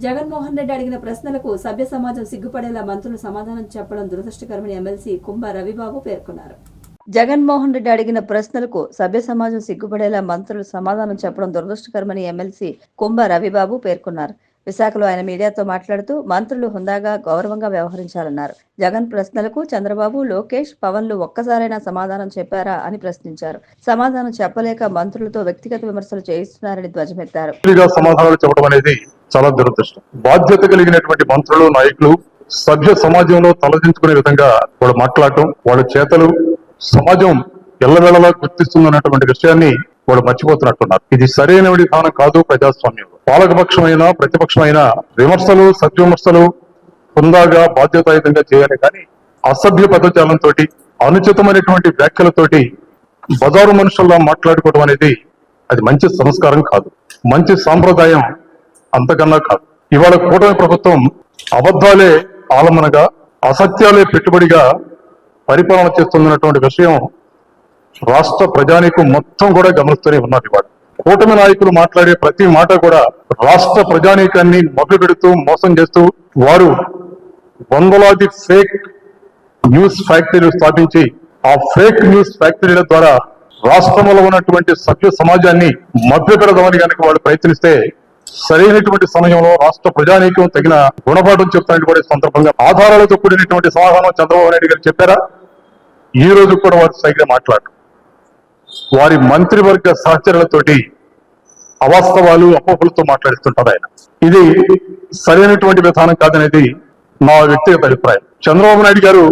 జగన్మోహన్ రెడ్డి అడిగిన ప్రశ్నలకు సభ్య సమాజం సిగ్గుపడేలా మంత్రులు సమాధానం చెప్పడం దురదృష్టకరమని ఎమ్మెల్సీ కుంభ రవిబాబు పేర్కొన్నారు. జగన్మోహన్ రెడ్డి అడిగిన ప్రశ్నలకు సభ్య సమాజం సిగ్గుపడేలా మంత్రులు సమాధానం చెప్పడం దురదృష్టకరమని ఎమ్మెల్సీ కుంభ రవిబాబు పేర్కొన్నారు. విశాఖలో ఆయన మీడియాతో మాట్లాడుతూ మంత్రులు హుందాగా గౌరవంగా వ్యవహరించాలన్నారు. జగన్ ప్రశ్నలకు చంద్రబాబు లోకేష్ పవన్లు ఒక్కసారైనా సమాధానం చెప్పారా అని ప్రశ్నించారు. సమాధానం చెప్పలేక మంత్రులతో వ్యక్తిగత విమర్శలు చేయిస్తున్నారని ధ్వజమెత్తారు. సమాధానాలు చెప్పడం అనేది చాలా దురదృష్టం. బాధ్యత కలిగినటువంటి మంత్రులు నాయకులు సభ్య సమాజంలో తలదించుకునే విధంగా వాళ్ళు మాట్లాడటం వాళ్ళ చేతలు సమాజం ఎల్లవేళలా గుర్తిస్తుందన్నటువంటి విషయాన్ని వాళ్ళు మర్చిపోతున్నట్టున్నారు. ఇది సరైన విధానం కాదు ప్రజాస్వామ్యంలో. పాలకపక్షమైన ప్రతిపక్షమైన విమర్శలు సద్విమర్శలు హుందాగా బాధ్యతాయుతంగా చేయాలి కానీ అసభ్య పదజాలంతో అనుచితమైనటువంటి వ్యాఖ్యలతోటి బజారు మనుషుల్లో మాట్లాడుకోవడం అనేది అది మంచి సంస్కారం కాదు. మంచి సాంప్రదాయం అంతకన్నా కాదు. ఇవాళ కూటమి ప్రభుత్వం అబద్ధాలే ఆలమనగా అసత్యాలే పెట్టుబడిగా పరిపాలన చేస్తున్నటువంటి విషయం రాష్ట్ర ప్రజానీకం మొత్తం కూడా గమనిస్తూనే ఉన్నది వాడు. కూటమి నాయకులు మాట్లాడే ప్రతి మాట కూడా రాష్ట్ర ప్రజానీకాన్ని మొదలుపెడుతూ మోసం చేస్తూ వారు వందలాది ఫేక్ న్యూస్ ఫ్యాక్టరీలు స్థాపించి ఆ ఫేక్ న్యూస్ ఫ్యాక్టరీల ద్వారా రాష్ట్రంలో ఉన్నటువంటి సభ్య సమాజాన్ని మభ్యపెడదామని కనుక వాళ్ళు ప్రయత్నిస్తే సరైనటువంటి సమయంలో రాష్ట్ర ప్రజానీకం తగిన గుణపాఠం చెప్తానని కూడా సందర్భంగా ఆధారాలతో కూడినటువంటి సమాధానం చంద్రబాబు నాయుడు గారు చెప్పారా? ఈ రోజు కూడా వారు సరిగ్గా మాట్లాడరు. వారి మంత్రివర్గ సహచరులతోటి అవాస్తవాలు అపోహలతో మాట్లాడుతుంటారు ఆయన. ఇది సరైనటువంటి విధానం కాదనేది నా వ్యక్తిగత అభిప్రాయం. చంద్రబాబు నాయుడు గారు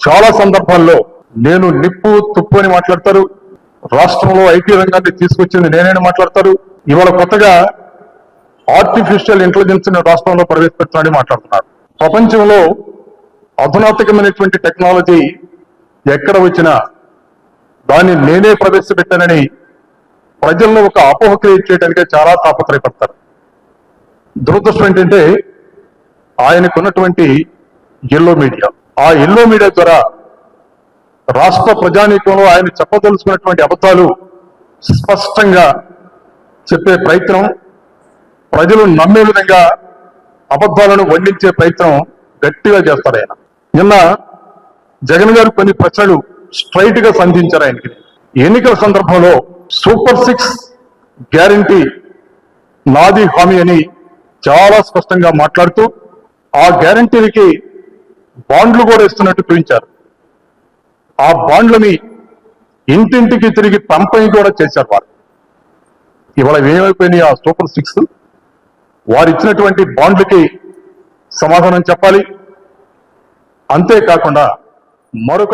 చాలా సందర్భాల్లో నేను నిప్పు తుప్పు అని మాట్లాడతారు. రాష్ట్రంలో ఐటీ రంగాన్ని తీసుకొచ్చింది నేనే మాట్లాడతారు. ఇవాళ కొత్తగా ఆర్టిఫిషియల్ ఇంటెలిజెన్స్ రాష్ట్రంలో ప్రవేశపెడుతున్నాడని మాట్లాడుతున్నారు. ప్రపంచంలో అధునాతకమైనటువంటి టెక్నాలజీ ఎక్కడ వచ్చినా దాన్ని నేనే ప్రవేశపెట్టానని ప్రజల్లో ఒక అపోహ క్రియేట్ చేయడానికి చాలా తాపత్రయపడతారు. దురదృష్టం ఏంటంటే ఆయనకున్నటువంటి ఎల్లో మీడియా ఆ ఎల్లో మీడియా ద్వారా రాష్ట్ర ప్రజానీకంలో ఆయన చెప్పదలుచుకున్నటువంటి అబద్ధాలు స్పష్టంగా చెప్పే ప్రయత్నం ప్రజలు నమ్మే విధంగా అబద్ధాలను వండించే ప్రయత్నం గట్టిగా చేస్తారు ఆయన నిన్న జగన్ గారు కొన్ని ప్రశ్నలు స్ట్రైట్గా సంధించారు ఆయనకి. ఎన్నికల సందర్భంలో సూపర్ సిక్స్ గ్యారంటీ నాది హామీ అని చాలా స్పష్టంగా మాట్లాడుతూ ఆ గ్యారంటీలకి బాండ్లు కూడా ఇస్తున్నట్టు చూపించారు. ఆ బాండ్లని ఇంటింటికి తిరిగి పంపిణీ కూడా చేశారు వారు. ఇవాళ ఏమైపోయినాయి ఆ సూపర్ సిక్స్? వారు ఇచ్చినటువంటి బాండ్లకి సమాధానం చెప్పాలి. అంతేకాకుండా మరొకడు